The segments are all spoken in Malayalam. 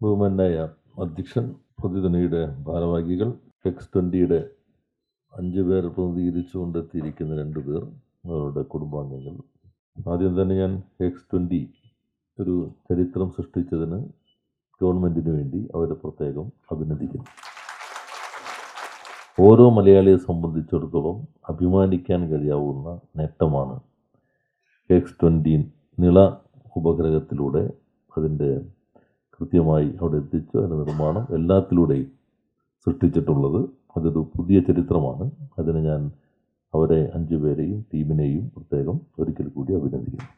ബഹുമാനായ അധ്യക്ഷൻ പ്രതിനിധിയുടെ ഭാരവാഹികൾ എക്സ് ട്വന്റിയുടെ അഞ്ച് പേർ പ്രതിനിധീകരിച്ചുകൊണ്ട് എത്തിയിരിക്കുന്ന രണ്ട് പേർ അവരുടെ കുടുംബാംഗങ്ങൾ. ആദ്യം തന്നെ ഞാൻ എക്സ് ട്വന്റി ഒരു ചരിത്രം സൃഷ്ടിച്ചതിന് ഗവൺമെന്റിന് വേണ്ടി അവരെ പ്രത്യേകം അഭിനന്ദിക്കുന്നു. ഓരോ മലയാളിയെ സംബന്ധിച്ചിടത്തോളം അഭിമാനിക്കാൻ കഴിയാവുന്ന നേട്ടമാണ് എക്സ് ട്വന്റി നിള ഉപഗ്രഹത്തിലൂടെ അതിന്റെ കൃത്യമായി അവിടെ എത്തിച്ചു അതിന്റെ നിർമ്മാണം എല്ലാത്തിലൂടെയും സൃഷ്ടിച്ചിട്ടുള്ളത് അതൊരു പുതിയ ചരിത്രമാണ്. അതിന് ഞാൻ അവരെ അഞ്ചു പേരെയും ടീമിനെയും പ്രത്യേകം ഒരിക്കൽ കൂടി അഭിനന്ദിക്കുന്നു.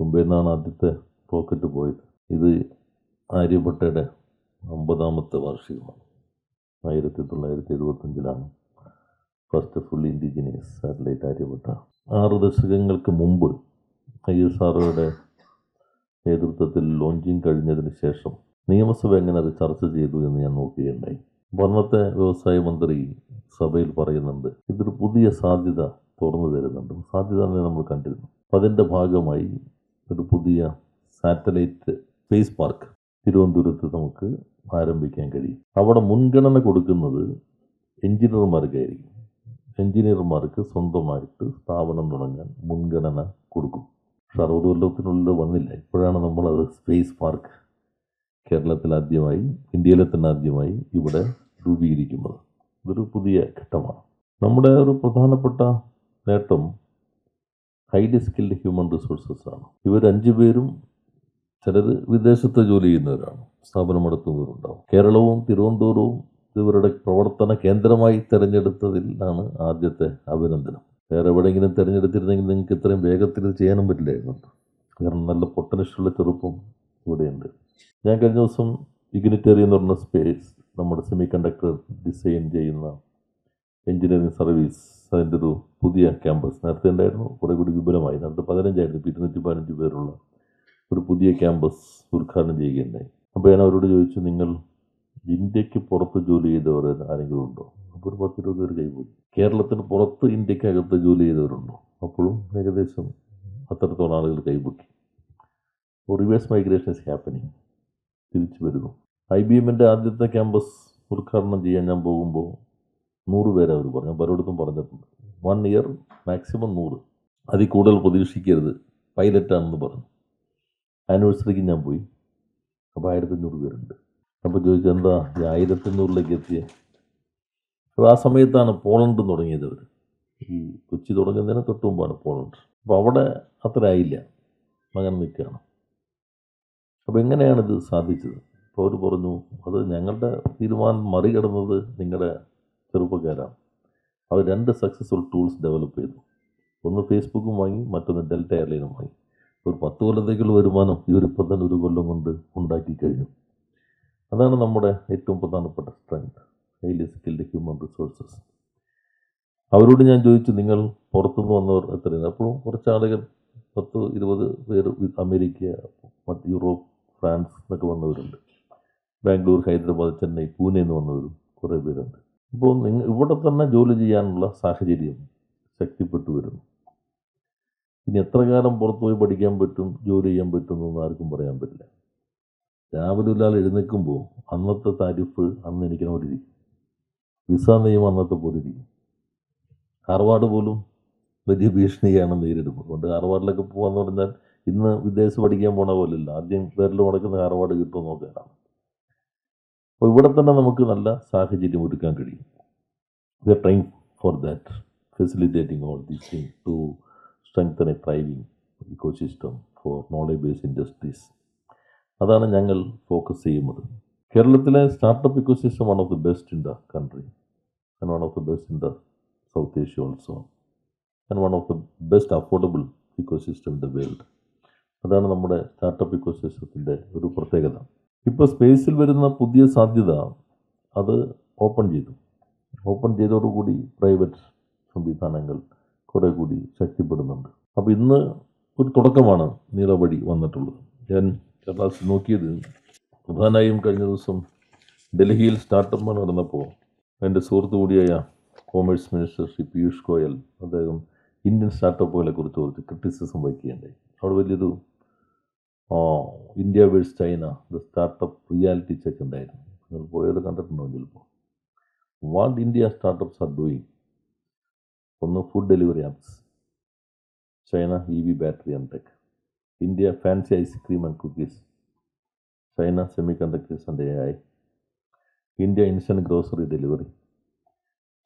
മുംബൈയിൽ നിന്നാണ് ആദ്യത്തെ റോക്കറ്റ് പോയത്. ഇത് ആര്യഭട്ടയുടെ അമ്പതാമത്തെ വാർഷികമാണ്. ആയിരത്തി തൊള്ളായിരത്തി എഴുപത്തഞ്ചിലാണ് first full indigenous satellite Aryabhata. ആറ് ദശകങ്ങൾക്ക് മുമ്പ് ഐ എസ് ആർഒയുടെ നേതൃത്വത്തിൽ ലോഞ്ചിങ് കഴിഞ്ഞതിന് ശേഷം നിയമസഭ എങ്ങനെ അത് ചർച്ച ചെയ്തു എന്ന് ഞാൻ നോക്കുകയുണ്ടായി. അന്നത്തെ വ്യവസായ മന്ത്രി സഭയിൽ പറയുന്നുണ്ട് ഇതൊരു പുതിയ സാധ്യത തുറന്നു തരുന്നുണ്ട്. സാധ്യത നമ്മൾ കണ്ടിരുന്നു. അതിന്റെ ഭാഗമായി ഒരു പുതിയ സാറ്റലൈറ്റ് സ്പേസ് പാർക്ക് തിരുവനന്തപുരത്ത് നമുക്ക് ആരംഭിക്കാൻ കഴിയും. അവിടെ മുൻഗണന കൊടുക്കുന്നത് എഞ്ചിനീയർമാർക്കായിരിക്കും. എഞ്ചിനീയർമാർക്ക് സ്വന്തമായിട്ട് സ്ഥാപനം തുടങ്ങാൻ മുൻഗണന കൊടുക്കും. പക്ഷെ അറുപത് കൊല്ലത്തിനുള്ളിൽ വന്നില്ല. ഇപ്പോഴാണ് നമ്മളത് സ്പേസ് പാർക്ക് കേരളത്തിൽ ആദ്യമായി ഇന്ത്യയിലെ തന്നെ ആദ്യമായി ഇവിടെ രൂപീകരിക്കുന്നത്. ഇതൊരു പുതിയ ഘട്ടമാണ്. നമ്മുടെ ഒരു പ്രധാനപ്പെട്ട നേട്ടം ഹൈലി സ്കിൽഡ് ഹ്യൂമൻ റിസോഴ്സസ് ആണ്. ഇവരഞ്ചു പേരും ചിലർ വിദേശത്ത് ജോലി ചെയ്യുന്നവരാണ്. സ്ഥാപനം നടത്തുന്നവരുണ്ടാവും കേരളവും തിരുവനന്തപുരവും ഇവരുടെ പ്രവർത്തന കേന്ദ്രമായി തിരഞ്ഞെടുത്തതിലാണ് ആദ്യത്തെ അഭിനന്ദനം. വേറെ എവിടെയെങ്കിലും തിരഞ്ഞെടുത്തിരുന്നെങ്കിൽ നിങ്ങൾക്ക് ഇത്രയും വേഗത്തിൽ ഇത് ചെയ്യാനും പറ്റില്ലായിരുന്നു. കാരണം നല്ല പൊട്ടനിഷ്ടമുള്ള ചെറുപ്പം ഇവിടെയുണ്ട്. ഞാൻ കഴിഞ്ഞ ദിവസം ഇഗ്നിറ്ററി എന്ന് പറഞ്ഞ സ്പേസ് നമ്മുടെ സെമി കണ്ടക്ടർ ഡിസൈൻ ചെയ്യുന്ന എഞ്ചിനീയറിംഗ് സർവീസ് അതിന്റെ ഒരു പുതിയ ക്യാമ്പസ് നേരത്തെ ഉണ്ടായിരുന്നു. കുറേ കൂടി വിപുലമായി. നേരത്തെ പതിനഞ്ചായിരുന്നു. ഇരുന്നൂറ്റി പതിനഞ്ച് പേരുള്ള ഒരു പുതിയ ക്യാമ്പസ് ഉദ്ഘാടനം ചെയ്യുകയുണ്ടായി. അപ്പോൾ ഞാൻ അവരോട് ചോദിച്ചു നിങ്ങൾ ഇന്ത്യയ്ക്ക് പുറത്ത് ജോലി ചെയ്തവർ ആരെങ്കിലും ഉണ്ടോ? അപ്പോൾ ഒരു പത്തിരുപത് പേര് കൈപോയി. കേരളത്തിന് പുറത്ത് ഇന്ത്യക്കകത്ത് ജോലി ചെയ്തവരുണ്ടോ? അപ്പോഴും ഏകദേശം അത്രത്തോളം ആളുകൾ കൈപൊക്കി. റിവേഴ്സ് മൈഗ്രേഷൻ ഇസ് ഹാപ്പനിങ് തിരിച്ചു വരുന്നു. ഐ ബി എമ്മിന്റെ ആദ്യത്തെ ക്യാമ്പസ് ഉദ്ഘാടനം ചെയ്യാൻ ഞാൻ പോകുമ്പോൾ നൂറ് പേരെ അവർ പറഞ്ഞു. പലയിടത്തും പറഞ്ഞിട്ടുണ്ട്. വൺ ഇയർ മാക്സിമം നൂറ്. അതിൽ കൂടുതൽ പ്രതീക്ഷിക്കരുത്. പൈലറ്റാണെന്ന് പറഞ്ഞു. ആനിവേഴ്സറിക്ക് ഞാൻ പോയി. അപ്പോൾ ആയിരത്തഞ്ഞൂറ് പേരുണ്ട്. അപ്പോൾ ചോദിച്ചു എന്താ ഈ ആയിരത്തഞ്ഞൂറിലേക്ക് എത്തിയ? അപ്പോൾ ആ സമയത്താണ് പോളണ്ട് തുടങ്ങിയത് അവർ ഈ കൊച്ചി തുടങ്ങുന്നതിന് തൊട്ട് മുമ്പാണ് പോളണ്ട്. അപ്പോൾ അവിടെ അത്ര ആയില്ല. മകൻ നിൽക്കുകയാണ്. അപ്പോൾ എങ്ങനെയാണ് ഇത് സാധിച്ചത്? അപ്പോൾ അവർ പറഞ്ഞു അത് ഞങ്ങളുടെ തീരുമാനം മറികടന്നത് നിങ്ങളുടെ ചെറുപ്പക്കാരാണ്. അവർ രണ്ട് സക്സസ്ഫുൾ ടൂൾസ് ഡെവലപ്പ് ചെയ്തു. ഒന്ന് ഫേസ്ബുക്കും വാങ്ങി മറ്റൊന്ന് ഡെൽറ്റ എയർലൈനും വാങ്ങി. ഒരു പത്ത് കൊല്ലത്തേക്കുള്ള വരുമാനം ഇവരിപ്പോൾ തന്നെ ഒരു കൊല്ലം കൊണ്ട് ഉണ്ടാക്കി കഴിഞ്ഞു. അതാണ് നമ്മുടെ ഏറ്റവും പ്രധാനപ്പെട്ട strength highly skilled human resources അവരോട് ഞാൻ ചോദിച്ചു നിങ്ങൾ പുറത്തുനിന്ന് വന്നവർ എത്രയാണ്? അപ്പോഴും കുറച്ച് ആളുകൾ പത്ത് ഇരുപത് പേര് അമേരിക്ക യൂറോപ്പ് ഫ്രാൻസ് എന്നൊക്കെ വന്നവരുണ്ട്. ബാംഗ്ലൂർ ഹൈദരാബാദ് ചെന്നൈ പൂനെ എന്ന് വന്നവരും കുറേ പേരുണ്ട്. അപ്പോൾ നിങ്ങൾ ഇവിടെ തന്നെ ജോലി ചെയ്യാനുള്ള സാഹചര്യം ശക്തിപ്പെട്ടു വരുന്നു. ഇനി എത്ര കാലം പുറത്തുപോയി പഠിക്കാൻ പറ്റും ജോലി ചെയ്യാൻ പറ്റും എന്നൊന്നും ആർക്കും പറയാൻ പറ്റില്ല. രാവിലെ എഴുന്നേൽക്കുമ്പോൾ അന്നത്തെ താരിഫ് അന്ന് എനിക്കണ പോലെ ഇരിക്കും വിസ നിയമം അന്നത്തെ പോലെ ഇരിക്കും. ഹാർവാർഡ് പോലും വലിയ ഭീഷണിയാണ് നേരിടുന്നത്. അതുകൊണ്ട് ഹാർവാർഡിലൊക്കെ പോകാന്ന് പറഞ്ഞാൽ ഇന്ന് വിദേശത്ത് പഠിക്കാൻ പോണ പോലെയല്ല. ആദ്യം പേരിൽ മുടക്കുന്ന ഹാർവാർഡ് കിട്ടും നോക്കാനാണ് അപ്പോൾ ഇവിടെ തന്നെ നമുക്ക് നല്ല സാഹചര്യം ഒരുക്കാൻ കഴിയും. We are trying for that facilitating all thing to strengthen a thriving ecosystem for knowledge based industries അതാണ് ഞങ്ങൾ ഫോക്കസ് ചെയ്യുന്നത്. കേരളത്തിലെ startup ecosystem one of the best in the country and one of the best in the South Asia also and one of the best affordable ecosystem in the world അതാണ് നമ്മുടെ സ്റ്റാർട്ടപ്പ് ഇക്കോസിസ്റ്റത്തിന്റെ ഒരു പ്രത്യേകത. ഇപ്പോൾ സ്പേസിൽ വരുന്ന പുതിയ സാധ്യത അത് ഓപ്പൺ ചെയ്തു. ഓപ്പൺ ചെയ്തോടുകൂടി പ്രൈവറ്റ് സംവിധാനങ്ങൾ കുറേ കൂടി ശക്തിപ്പെടുന്നുണ്ട്. അപ്പോൾ ഇന്ന് ഒരു തുടക്കമാണ് നീളവഴി വന്നിട്ടുള്ളത്. ഞാൻ കേരളത്തിൽ നോക്കിയത്. പ്രധാനമായും കഴിഞ്ഞ ദിവസം ഡൽഹിയിൽ സ്റ്റാർട്ടപ്പ് നടന്നപ്പോൾ എന്റെ സുഹൃത്തു കൂടിയായ കോമേഴ്സ് മിനിസ്റ്റർ ശ്രീ പീയൂഷ് ഗോയൽ അദ്ദേഹം ഇന്ത്യൻ സ്റ്റാർട്ടപ്പുകളെ കുറിച്ച് കുറച്ച് ക്രിറ്റിസിസം വയ്ക്കുകയുണ്ടായി. അവിടെ വലിയൊരു India versus China the startup reality check ഉണ്ടായിരുന്നു. നിങ്ങൾ പോയത് കണ്ടിട്ടുണ്ടോ ചിലപ്പോൾ? What India startups are doing ഒന്ന് food delivery apps China E V battery and tech India fancy ice cream and cookies. China conductors and A I India instant grocery delivery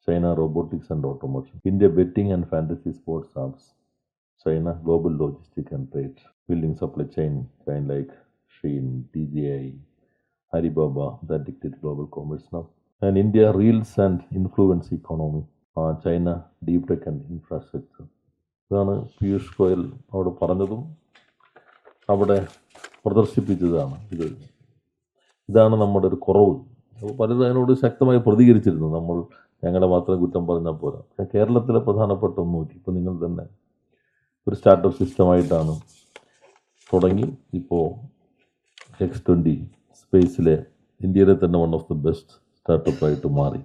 China robotics and automation India betting and fantasy sports apps global logistics and trade, building supply chain, chain like Shein, TGI, Alibaba, that dictate global commerce now. And India reels and influence economy. Uh, China deep tech and infrastructure. ഇതാണ് പീയൂഷ് ഗോയൽ അവിടെ പറഞ്ഞതും അവിടെ പ്രദർശിപ്പിച്ചതാണ് ഇത്. ഇതാണ് നമ്മുടെ ഒരു കുറവ്. അപ്പോൾ പലരും അതിനോട് ശക്തമായി പ്രതികരിച്ചിരുന്നു. നമ്മൾ ഞങ്ങളെ മാത്രം കുറ്റം പറഞ്ഞാൽ പോരാ. പക്ഷേ കേരളത്തിലെ പ്രധാനപ്പെട്ട ഒന്നുമില്ല ഇപ്പം നിങ്ങൾ തന്നെ ഒരു സ്റ്റാർട്ടപ്പ് സിസ്റ്റമായിട്ടാണ് തുടങ്ങി. ഇപ്പോൾ എക്സ് ട്വന്റി സ്പേസിലെ ഇന്ത്യയിലെ തന്നെ വൺ ഓഫ് ദി ബെസ്റ്റ് സ്റ്റാർട്ടപ്പായിട്ട് മാറി.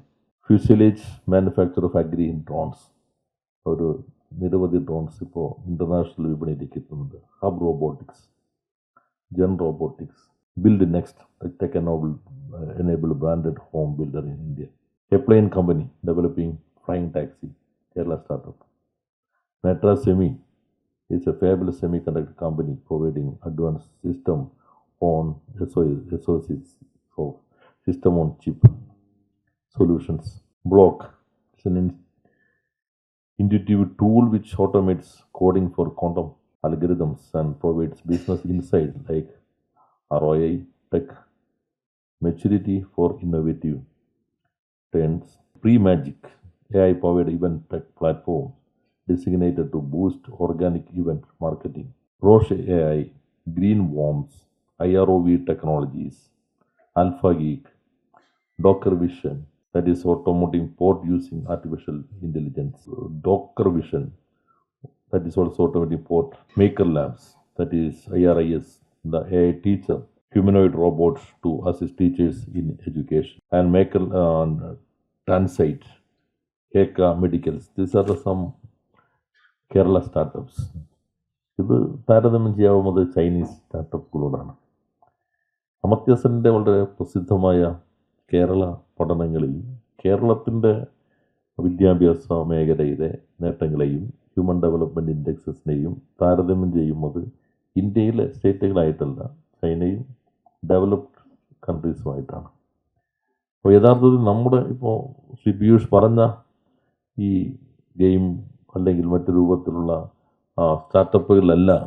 Fuselage manufacture of agri in drones ഒരു നിരവധി ഡ്രോൺസ് ഇപ്പോൾ ഇൻ്റർനാഷണൽ വിപണിയിലേക്ക് എത്തുന്നുണ്ട് hub robotics gen robotics build next tech enable enabled branded home builder in India a plane company developing flying taxi Kerala startup Netra Semi is a fabulous semiconductor company providing advanced system on SOCs of system on chip solutions. Block is an in- intuitive tool which automates coding for quantum algorithms and provides business insight like ROI, tech, maturity for innovative trends. Pre-Magic, AI-powered event tech platform designated to boost organic event marketing. Roche AI, Green Worms, IROV Technologies, Alpha Geek, Docker Vision, that is automating port using artificial intelligence. Docker Vision, that is also automating port. Maker Labs, that is IRIS, the AI teacher. Humanoid robots to assist teachers in education. And Maker uh, Transite, Keka Medicals. These are the some Kerala startups ഇത് താരതമ്യം ചെയ്യാവുന്നത് ചൈനീസ് സ്റ്റാർട്ടപ്പുകളോടാണ് അമർത്യസന്റെ വളരെ പ്രസിദ്ധമായ കേരള പഠനങ്ങളിൽ കേരളത്തിന്റെ വിദ്യാഭ്യാസ മേഖലയിലെ നേട്ടങ്ങളെയും ഹ്യൂമൻ ഡെവലപ്മെന്റ് ഇൻഡെക്സസിനെയും താരതമ്യം ചെയ്യുന്നത് ഇന്ത്യയിലെ സ്റ്റേറ്റുകളായിട്ടല്ല ചൈനയും ഡെവലപ്ഡ് കൺട്രീസുമായിട്ടാണ് അപ്പോൾ യഥാർത്ഥത്തിൽ നമ്മുടെ ഇപ്പോൾ ശ്രീ പീയൂഷ് പറഞ്ഞ ഈ ഗെയിം അല്ലെങ്കിൽ മറ്റു രൂപത്തിലുള്ള സ്റ്റാർട്ടപ്പുകളിലെല്ലാം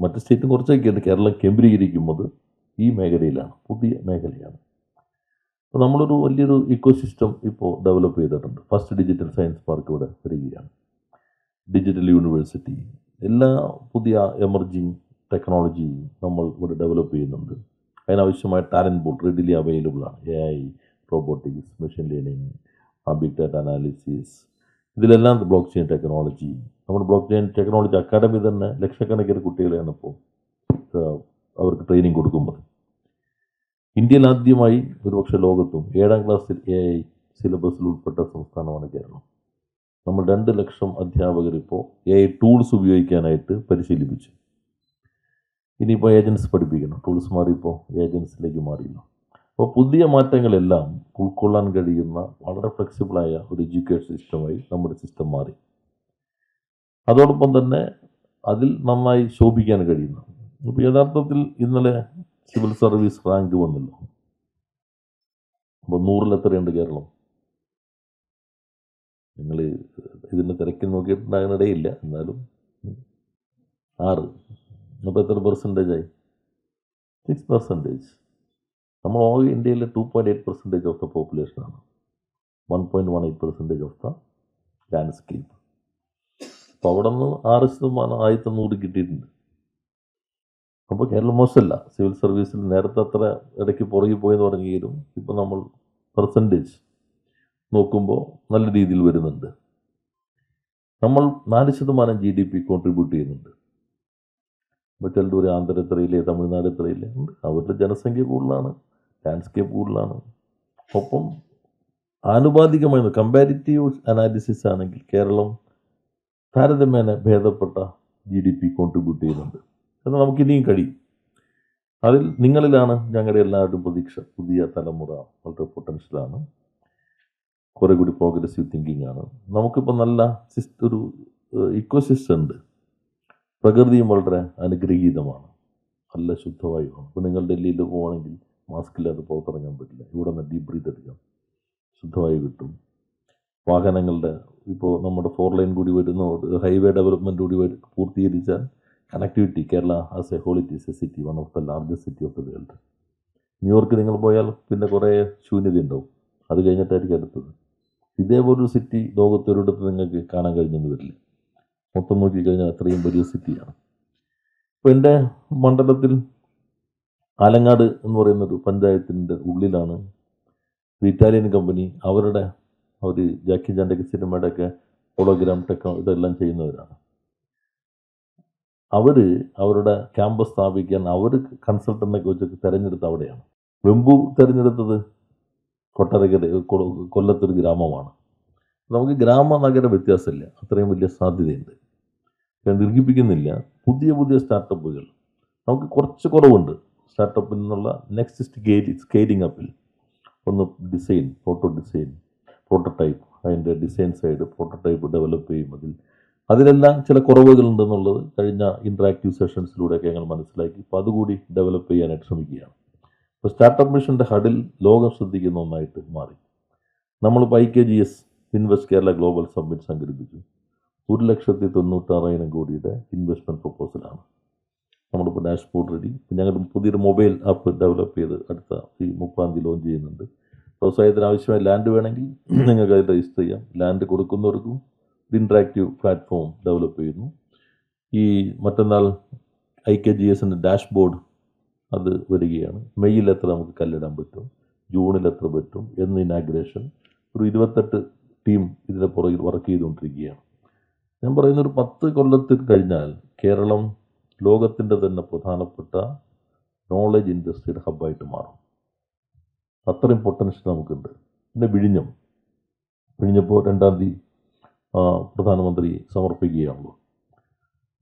മറ്റ് സ്റ്റേറ്റും കുറച്ചൊക്കെയുണ്ട് കേരളം കേന്ദ്രീകരിക്കുന്നത് ഈ മേഖലയിലാണ് പുതിയ മേഖലയാണ്. നമ്മളൊരു വലിയൊരു ഇക്കോസിസ്റ്റം ഇപ്പോൾ ഡെവലപ്പ് ചെയ്തിട്ടുണ്ട്. ഫസ്റ്റ് ഡിജിറ്റൽ സയൻസ് പാർക്ക് ഇവിടെ വരികയാണ്. ഡിജിറ്റൽ യൂണിവേഴ്സിറ്റി എല്ലാ പുതിയ എമർജിങ് ടെക്നോളജി നമ്മൾ ഇവിടെ ഡെവലപ്പ് ചെയ്യുന്നുണ്ട്. അതിനാവശ്യമായ ടാലന്റ് ബോൾ റെഡിലി അവൈലബിൾ ആണ്. A I robotics machine learning big data analysis ഇതിലെല്ലാം ബ്ലോക്ക് ചെയിൻ ടെക്നോളജി നമ്മുടെ ബ്ലോക്ക് ചെയിൻ ടെക്നോളജി അക്കാഡമി തന്നെ ലക്ഷക്കണക്കിന് കുട്ടികളെയാണ് ഇപ്പോൾ അവർക്ക് ട്രെയിനിങ് കൊടുക്കുന്നത്. ഇന്ത്യയിൽ ആദ്യമായി ഒരുപക്ഷെ ലോകത്തും ഏഴാം ക്ലാസ്സിൽ എ ഐ സിലബസിൽ ഉൾപ്പെട്ട സംസ്ഥാനമാണ് കേരളം. നമ്മൾ രണ്ട് ലക്ഷം അധ്യാപകർ ഇപ്പോൾ എ ഐ ടൂൾസ് ഉപയോഗിക്കാനായിട്ട് പരിശീലിപ്പിച്ചു. ഇനിയിപ്പോൾ ഏജൻസ് പഠിപ്പിക്കണം. ടൂൾസ് മാറിയപ്പോൾ ഏജൻസിലേക്ക് മാറിയില്ല. അപ്പോൾ പുതിയ മാറ്റങ്ങളെല്ലാം ഉൾക്കൊള്ളാൻ കഴിയുന്ന വളരെ ഫ്ലെക്സിബിളായ ഒരു എഡ്യൂക്കേഷൻ സിസ്റ്റമായി നമ്മുടെ സിസ്റ്റം മാറി. അതോടൊപ്പം തന്നെ അതിൽ നന്നായി ശോഭിക്കാൻ കഴിയുന്ന. അപ്പോൾ യഥാർത്ഥത്തിൽ ഇന്നലെ സിവിൽ സർവീസ് റാങ്ക് വന്നല്ലോ. അപ്പോൾ നൂറിൽ എത്രയുണ്ട് കേരളം? നിങ്ങൾ ഇതിന്റെ തിരക്കിൽ നോക്കിയിട്ടുണ്ടാകാനിടയില്ല എന്നാലും. ആറ്. അപ്പോൾ എത്ര പെർസെന്റേജ് ആയി? സിക്സ് പെർസെന്റേജ് നമ്മൾ ഓൾ ഇന്ത്യയിലെ two point eight percentage of the പോപ്പുലേഷനാണ് one point one eight percentage of the landscape അപ്പോൾ അവിടെ നിന്ന് ആറ് ശതമാനം ആയിരത്തി നൂറ് കിട്ടിയിട്ടുണ്ട്. അപ്പോൾ കേരളം മോശമല്ല. സിവിൽ സർവീസിൽ നേരത്തെ അത്ര ഇടയ്ക്ക് പുറകെ പോയെന്ന് പറഞ്ഞെങ്കിലും ഇപ്പോൾ നമ്മൾ പെർസെന്റേജ് നോക്കുമ്പോൾ നല്ല രീതിയിൽ വരുന്നുണ്ട്. നമ്മൾ നാല് ശതമാനം ജി ഡി പി കോൺട്രിബ്യൂട്ട് ചെയ്യുന്നുണ്ട്. ഇപ്പോൾ ചിലർ ഒരു ആന്ധ്ര എത്രയില്ലേ തമിഴ്നാട് എത്രയില്ലേ അവരുടെ ജനസംഖ്യ കൂടുതലാണ് ലാൻഡ്സ്കേപ്പ് കൂടുതലാണ്. ഒപ്പം ആനുപാതികമായി കമ്പാരിറ്റീവ് അനാലിസിസ് ആണെങ്കിൽ കേരളം താരതമ്യേന ഭേദപ്പെട്ട ജി ഡി പി കോൺട്രിബ്യൂട്ട് ചെയ്യുന്നുണ്ട്. എന്നാൽ നമുക്കിനിയും കഴിയും. അതിൽ നിങ്ങളിലാണ് ഞങ്ങളുടെ എല്ലാവരുടെയും പ്രതീക്ഷ. പുതിയ തലമുറ വളരെ പൊട്ടൻഷ്യലാണ് കുറേ കൂടി പ്രോഗ്രസീവ് തിങ്കിങ് ആണ്. നമുക്കിപ്പോൾ നല്ല ഒരു ഇക്കോസിസ്റ്റം ഉണ്ട്. പ്രകൃതിയും വളരെ അനുഗ്രഹീതമാണ്. നല്ല ശുദ്ധവായുവാണ് ഇപ്പോൾ നിങ്ങൾ ഡൽഹിയിൽ പോകണമെങ്കിൽ മാസ്ക് ഇല്ലാതെ പുറത്തിറങ്ങാൻ പറ്റില്ല. ഇവിടെ നിന്ന് ഡീപ് ബ്രീത്ത് എടുക്കാം. ശുദ്ധവായു കിട്ടും. വാഹനങ്ങളുടെ ഇപ്പോൾ നമ്മുടെ ഫോർ ലൈൻ കൂടി വരുന്ന ഹൈവേ ഡെവലപ്മെന്റ് കൂടി പൂർത്തീകരിച്ചാൽ connectivity Kerala as a ഹോളിറ്റി a city one of the largest city of the world new york നിങ്ങൾ പോയാൽ പിന്നെ കുറേ ശൂന്യത ഉണ്ടാവും. അത് കഴിഞ്ഞിട്ടായിരിക്കും അടുത്തത്. ഇതേപോലൊരു സിറ്റി ലോകത്തൊരിടത്ത് നിങ്ങൾക്ക് കാണാൻ കഴിഞ്ഞെന്ന് വരില്ല. മൊത്തം നോക്കിക്കഴിഞ്ഞാൽ അത്രയും വലിയ സിറ്റിയാണ് ഇപ്പോൾ എന്റെ മണ്ഡലത്തിൽ ആലങ്ങാട് എന്ന് പറയുന്നൊരു പഞ്ചായത്തിന്റെ ഉള്ളിലാണ് ഒരു ഇറ്റാലിയൻ കമ്പനി അവരുടെ അവർ ജാക്കി ജാന്റെ സിനിമയുടെ ഒക്കെ ഹോളോഗ്രാം ടെക്നോ ഇതെല്ലാം ചെയ്യുന്നവരാണ്. അവർ അവരുടെ ക്യാമ്പസ് സ്ഥാപിക്കാൻ അവർ കൺസൾട്ടന്റെ കോച്ചൊക്കെ തിരഞ്ഞെടുത്ത് അവിടെയാണ്. വെമ്പു തിരഞ്ഞെടുത്തത് കൊട്ടരക്കര കൊല്ലത്തൊരു ഗ്രാമമാണ്. നമുക്ക് ഗ്രാമ നഗര വ്യത്യാസമില്ല. അത്രയും വലിയ സാധ്യതയുണ്ട്. ദീർഘിപ്പിക്കുന്നില്ല. പുതിയ പുതിയ സ്റ്റാർട്ടപ്പുകൾ. നമുക്ക് കുറച്ച് കുറവുണ്ട്. സ്റ്റാർട്ടപ്പിൽ നിന്നുള്ള നെക്സ്റ്റ് സ്കേലി സ്കെയിലിംഗ് അപ്പിൽ. ഒന്ന് ഡിസൈൻ ഫോട്ടോ ഡിസൈൻ പ്രോട്ടോടൈപ്പ്. അതിന്റെ ഡിസൈൻ സൈഡ് പ്രോട്ടോടൈപ്പ് ഡെവലപ്പ് ചെയ്യും. അതിൽ അതിലെല്ലാം ചില കുറവുകളുണ്ടെന്നുള്ളത് കഴിഞ്ഞ ഇൻട്രാക്റ്റീവ് സെഷൻസിലൂടെയൊക്കെ ഞങ്ങൾ മനസ്സിലാക്കി. അപ്പോൾ അതുകൂടി ഡെവലപ്പ് ചെയ്യാനായിട്ട് ശ്രമിക്കുകയാണ്. അപ്പോൾ സ്റ്റാർട്ടപ്പ് മിഷന്റെ ഹഡിൽ ലോകം ശ്രദ്ധിക്കുന്ന ഒന്നായിട്ട് മാറി. നമ്മളിപ്പോൾ I K G S invest Kerala global summit സംഘടിപ്പിച്ചു. ഒരു ലക്ഷത്തി തൊണ്ണൂറ്റാറായിരം കോടിയുടെ ഇൻവെസ്റ്റ്മെന്റ് പ്രപ്പോസലാണ് നമ്മളിപ്പോൾ ഡാഷ്ബോർഡ് റെഡി ഞങ്ങൾ പുതിയൊരു മൊബൈൽ ആപ്പ് ഡെവലപ്പ് ചെയ്ത് അടുത്ത ഈ മുപ്പാം തീയതി ലോഞ്ച് ചെയ്യുന്നുണ്ട്. വ്യവസായത്തിന് ആവശ്യമായ ലാൻഡ് വേണമെങ്കിൽ നിങ്ങൾക്ക് അത് രജിസ്റ്റർ ചെയ്യാം. ലാൻഡ് കൊടുക്കുന്നവർക്കും ഇൻട്രാക്റ്റീവ് പ്ലാറ്റ്ഫോം ഡെവലപ്പ് ചെയ്യുന്നു. ഈ മറ്റന്നാൾ ഐ കെ ജി എസിന്റെ ഡാഷ്ബോർഡ് അത് വരികയാണ്. മെയ്യിൽ എത്ര നമുക്ക് കല്ലിടാൻ പറ്റും ജൂണിൽ എത്ര പറ്റും എന്ന് ഇനാഗ്രേഷൻ ഒരു ഇരുപത്തെട്ട് ടീം ഇതിന്റെ പുറകിൽ വർക്ക് ചെയ്തുകൊണ്ടിരിക്കുകയാണ്. ഞാൻ പറയുന്ന ഒരു പത്ത് കൊല്ലത്തിൽ കഴിഞ്ഞാൽ കേരളം ലോകത്തിന്റെ തന്നെ പ്രധാനപ്പെട്ട നോളജ് ഇൻഡസ്ട്രിയുടെ ഹബ്ബായിട്ട് മാറും. അത്രയും പൊട്ടൻഷ്യൽ നമുക്കുണ്ട്. പിന്നെ വിഴിഞ്ഞം. വിഴിഞ്ഞപ്പോൾ രണ്ടാം തീയതി പ്രധാനമന്ത്രി സമർപ്പിക്കുകയാണല്ലോ.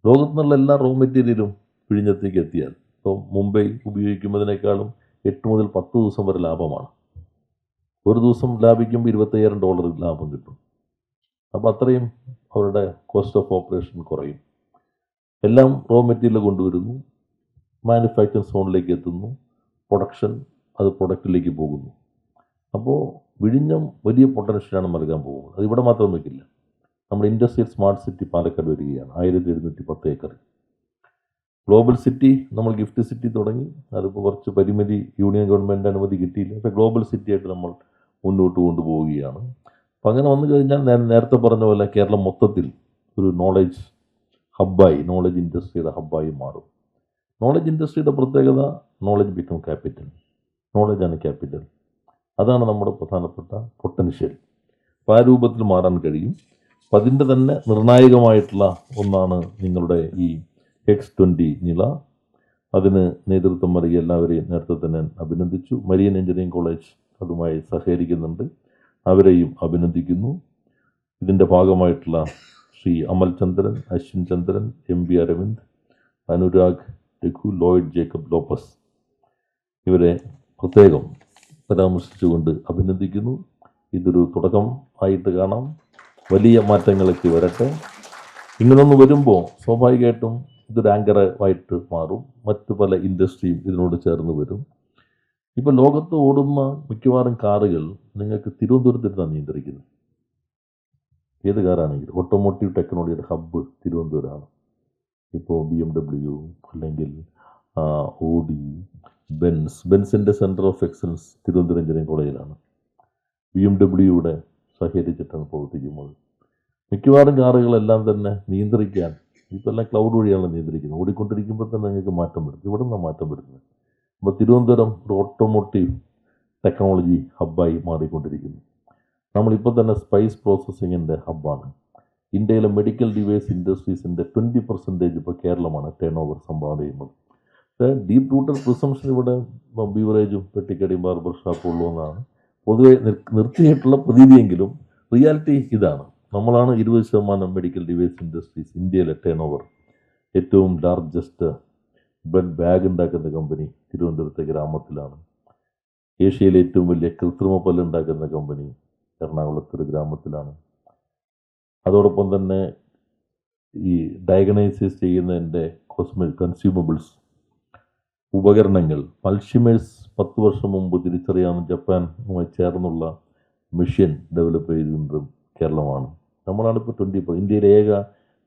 ലോകത്തു നിന്നുള്ള എല്ലാ റോ മെറ്റീരിയലും പിഴിഞ്ഞത്തേക്ക് എത്തിയാൽ ഇപ്പോൾ മുംബൈ ഉപയോഗിക്കുന്നതിനേക്കാളും എട്ട് മുതൽ പത്ത് ദിവസം വരെ ലാഭമാണ്. ഒരു ദിവസം ലാഭിക്കുമ്പോൾ ഇരുപത്തയ്യായിരം ഡോളർ ലാഭം കിട്ടും. അപ്പോൾ അത്രയും അവരുടെ കോസ്റ്റ് ഓഫ് ഓപ്പറേഷൻ കുറയും. എല്ലാം റോ മെറ്റീരിയൽ കൊണ്ടുവരുന്നു. മാനുഫാക്ചറിങ് സോണിലേക്ക് എത്തുന്നു. പ്രൊഡക്ഷൻ അത് പ്രൊഡക്റ്റിലേക്ക് പോകുന്നു. അപ്പോൾ വിഴിഞ്ഞം വലിയ പൊട്ടൻഷ്യലാണ് നൽകാൻ പോകുന്നത്. അത് ഇവിടെ മാത്രം നിൽക്കില്ല നമ്മുടെ ഇൻഡസ്ട്രിയൽ സ്മാർട്ട് സിറ്റി പാലക്കാട് വരികയാണ്. ആയിരത്തി എഴുന്നൂറ്റി പത്ത് ഏക്കർ ഗ്ലോബൽ സിറ്റി നമ്മൾ ഗിഫ്റ്റ് സിറ്റി തുടങ്ങി. അതിപ്പോൾ കുറച്ച് പരിമിതി യൂണിയൻ ഗവൺമെന്റ് അനുമതി കിട്ടിയില്ല. പക്ഷേ ഗ്ലോബൽ സിറ്റിയായിട്ട് നമ്മൾ മുന്നോട്ട് കൊണ്ടുപോവുകയാണ്. അപ്പം അങ്ങനെ വന്നു കഴിഞ്ഞാൽ ഞാൻ നേരത്തെ പറഞ്ഞ പോലെ കേരളം മൊത്തത്തിൽ ഒരു നോളജ് ഹബ്ബായി നോളജ് ഇൻഡസ്ട്രിയുടെ ഹബ്ബായി മാറും. നോളജ് ഇൻഡസ്ട്രിയുടെ പ്രത്യേകത നോളജ് ബിക്കം ക്യാപിറ്റൽ നോളജാണ് ക്യാപിറ്റൽ അതാണ് നമ്മുടെ പ്രധാനപ്പെട്ട പൊട്ടൻഷ്യൽ അപ്പോൾ ആ രൂപത്തിൽ മാറാൻ കഴിയും. അപ്പം അതിന്റെ തന്നെ നിർണായകമായിട്ടുള്ള ഒന്നാണ് നിങ്ങളുടെ ഈ എക്സ് ട്വന്റി നില. അതിന് നേതൃത്വം നൽകിയ എല്ലാവരെയും നേരത്തെ തന്നെ അഭിനന്ദിച്ചു. മരിയൻ എഞ്ചിനീയറിംഗ് കോളേജ് അതുമായി സഹകരിക്കുന്നുണ്ട്. അവരെയും അഭിനന്ദിക്കുന്നു. ഇതിന്റെ ഭാഗമായിട്ടുള്ള Shri Amal Chandran Ashwin Chandran M B Aravind Anurag Raghu Lloyd Jacob Lopez ഇവരെ പ്രത്യേകം പരാമർശിച്ചുകൊണ്ട് അഭിനന്ദിക്കുന്നു. ഇതൊരു തുടക്കം ആയിട്ട് കാണാം. വലിയ മാറ്റങ്ങളൊക്കെ വരട്ടെ. ഇങ്ങനൊന്ന് വരുമ്പോൾ സ്വാഭാവികമായിട്ടും ഇതൊരു ആങ്കറായിട്ട് മാറും. മറ്റു പല ഇൻഡസ്ട്രിയും ഇതിനോട് ചേർന്ന് വരും. ഇപ്പോൾ ലോകത്ത് ഓടുന്ന മിക്കവാറും കാറുകൾ നിങ്ങൾക്ക് തിരുവനന്തപുരത്തിരുന്നാണ് നിയന്ത്രിക്കുന്നത്. ഏത് കാറാണെങ്കിലും. ഓട്ടോമോട്ടീവ് ടെക്നോളജിയുടെ ഹബ്ബ് തിരുവനന്തപുരമാണ്. ഇപ്പോൾ ബി എം ഡബ്ല്യു അല്ലെങ്കിൽ Audi Benz ബെൻസിന്റെ centre of excellence Thiruvananthapuram engineering കോളേജിലാണ് ബി എം ഡബ്ല്യുയുടെ സഹകരിച്ചിട്ടാണ് പ്രവർത്തിക്കുന്നത് മിക്കവാറും കാറുകളെല്ലാം തന്നെ നിയന്ത്രിക്കാൻ ഇപ്പോൾ എല്ലാം ക്ലൗഡ് വഴിയാണ് നിയന്ത്രിക്കുന്നത്. ഓടിക്കൊണ്ടിരിക്കുമ്പോൾ തന്നെ നിങ്ങൾക്ക് മാറ്റം വരുന്നത് ഇവിടെ നിന്നാണ് മാറ്റം വരുന്നത്. അപ്പോൾ തിരുവനന്തപുരം ഒരു ഓട്ടോമോട്ടീവ് ടെക്നോളജി ഹബ്ബായി മാറിക്കൊണ്ടിരിക്കുന്നു. നമ്മളിപ്പോൾ തന്നെ സ്പൈസ് പ്രോസസ്സിങ്ങിന്റെ ഹബ്ബാണ്. ഇന്ത്യയിലെ മെഡിക്കൽ ഡിവൈസ് ഇൻഡസ്ട്രീസിന്റെ ട്വന്റി പെർസെന്റേജ് ഇപ്പോൾ കേരളമാണ് ടേൺ ഓവർ സംഭാവന ചെയ്യുന്നത്. ഡീപ്പ് റൂട്ടർ പ്രിസംഷൻ ഇവിടെ ബീവറേജും പെട്ടിക്കടിയും ബാർബർ ഷാപ്പും ഉള്ളതെന്നാണ് പൊതുവെ നിർ- നിർത്തിയിട്ടുള്ള പ്രതീതിയെങ്കിലും റിയാലിറ്റി ഇതാണ്. നമ്മളാണ് ഇരുപത് ശതമാനം മെഡിക്കൽ ഡിവൈസ് ഇൻഡസ്ട്രീസ് ഇന്ത്യയിലെ ടേൺ ഓവർ ഏറ്റവും ലാർജസ്റ്റ് ബ്ലഡ് ബാഗ് ഉണ്ടാക്കുന്ന കമ്പനി തിരുവനന്തപുരത്തെ ഗ്രാമത്തിലാണ്. ഏഷ്യയിലെ ഏറ്റവും വലിയ കൃത്രിമ പല്ല് ഉണ്ടാക്കുന്ന കമ്പനി എറണാകുളത്തൊരു ഗ്രാമത്തിലാണ്. അതോടൊപ്പം തന്നെ ഈ ഡയഗ്നൈസിസ് ചെയ്യുന്നതിന്റെ കോസ്മെ കൺസ്യൂമബിൾസ് ഉപകരണങ്ങൾ. മൾഷിമേഴ്സ് പത്ത് വർഷം മുമ്പ് തിരിച്ചറിയാവുന്ന ജപ്പാനുമായി ചേർന്നുള്ള മിഷൻ ഡെവലപ്പ് ചെയ്തിരുന്നതും കേരളമാണ്. നമ്മളാണ് ഇപ്പോൾ ട്വന്റി ഇപ്പോൾ ഇന്ത്യയിലെ ഏക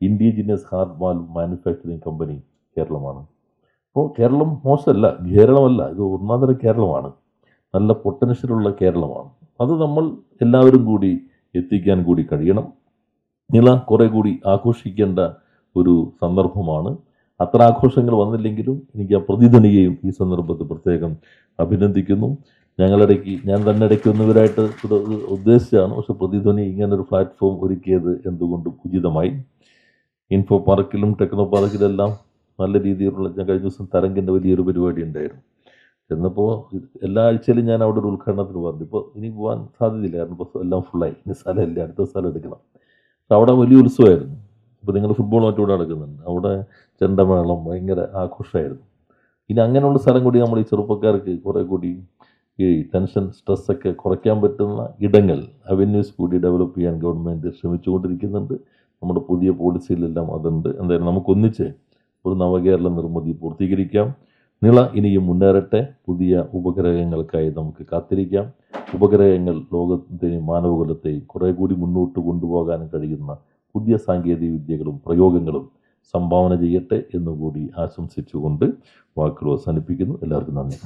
indigenous hardware manufacturing company കേരളമാണ്. അപ്പോൾ കേരളം മോശമല്ല കേരളമല്ല ഇത് ഒന്നാന്തര കേരളമാണ്. നല്ല പൊട്ടൻഷ്യലുള്ള കേരളമാണ്. അത് നമ്മൾ എല്ലാവരും കൂടി എത്തിക്കാൻ കൂടി കഴിയണം. നില കുറേ കൂടി ആഘോഷിക്കേണ്ട ഒരു സന്ദർഭമാണ്. അത്ര ആഘോഷങ്ങൾ വന്നില്ലെങ്കിലും എനിക്ക് ആ പ്രതിധ്വനിയെയും ഈ സന്ദർഭത്തിൽ പ്രത്യേകം അഭിനന്ദിക്കുന്നു. ഞങ്ങളിടയ്ക്ക് ഞാൻ തന്നെ ഇടയ്ക്ക് ഉദ്ദേശിച്ചാണ് പക്ഷെ പ്രതിധ്വനി ഇങ്ങനൊരു പ്ലാറ്റ്ഫോം ഒരുക്കിയത് എന്തുകൊണ്ടും ഉചിതമായി. ഇൻഫോ പാർക്കിലും ടെക്നോ പാർക്കിലെല്ലാം നല്ല രീതിയിലുള്ള ഞാൻ കഴിഞ്ഞ ദിവസം തരംഗിന്റെ വലിയൊരു പരിപാടി ഉണ്ടായിരുന്നു. ചെന്നപ്പോൾ എല്ലാ ആഴ്ചയിലും ഞാൻ അവിടെ ഒരു ഉദ്ഘാടനത്തിന് പറഞ്ഞു ഇപ്പോൾ ഇനി പോകാൻ സാധ്യതയില്ല. കാരണം ഇപ്പോൾ എല്ലാം ഫുള്ളായി ഇനി സ്ഥലമില്ല. അടുത്ത സ്ഥലം എടുക്കണം. അവിടെ വലിയ ഉത്സവമായിരുന്നു. ഇപ്പോൾ നിങ്ങൾ ഫുട്ബോൾ മറ്റും ഇവിടെ നടക്കുന്നുണ്ട്. അവിടെ ചെണ്ടമേളം ഭയങ്കര ആഘോഷമായിരുന്നു. ഇനി അങ്ങനെയുള്ള സ്ഥലം കൂടി നമ്മൾ ഈ ചെറുപ്പക്കാർക്ക് കുറേ കൂടി ഈ ടെൻഷൻ സ്ട്രെസ്സൊക്കെ കുറയ്ക്കാൻ പറ്റുന്ന ഇടങ്ങൾ അവന്യൂസ് കൂടി ഡെവലപ്പ് ചെയ്യാൻ ഗവൺമെന്റ് ശ്രമിച്ചുകൊണ്ടിരിക്കുന്നുണ്ട്. നമ്മുടെ പുതിയ പോളിസിയിലെല്ലാം അതുണ്ട്. എന്തായാലും നമുക്കൊന്നിച്ച് ഒരു നവകേരള നിർമ്മിതി പൂർത്തീകരിക്കാം. നിള ഇനിയും മുന്നേറട്ടെ. പുതിയ ഉപഗ്രഹങ്ങൾക്കായി നമുക്ക് കാത്തിരിക്കാം. ഉപഗ്രഹങ്ങൾ ലോകത്തെയും മാനവകുലത്തെയും കുറേ കൂടി മുന്നോട്ട് കൊണ്ടുപോകാൻ കഴിയുന്ന പുതിയ സാങ്കേതിക വിദ്യകളും പ്രയോഗങ്ങളും സംഭാവന ചെയ്യട്ടെ എന്നുകൂടി ആശംസിച്ചുകൊണ്ട് വാക്കുകൾ അവസാനിപ്പിക്കുന്നു. എല്ലാവർക്കും നന്ദി.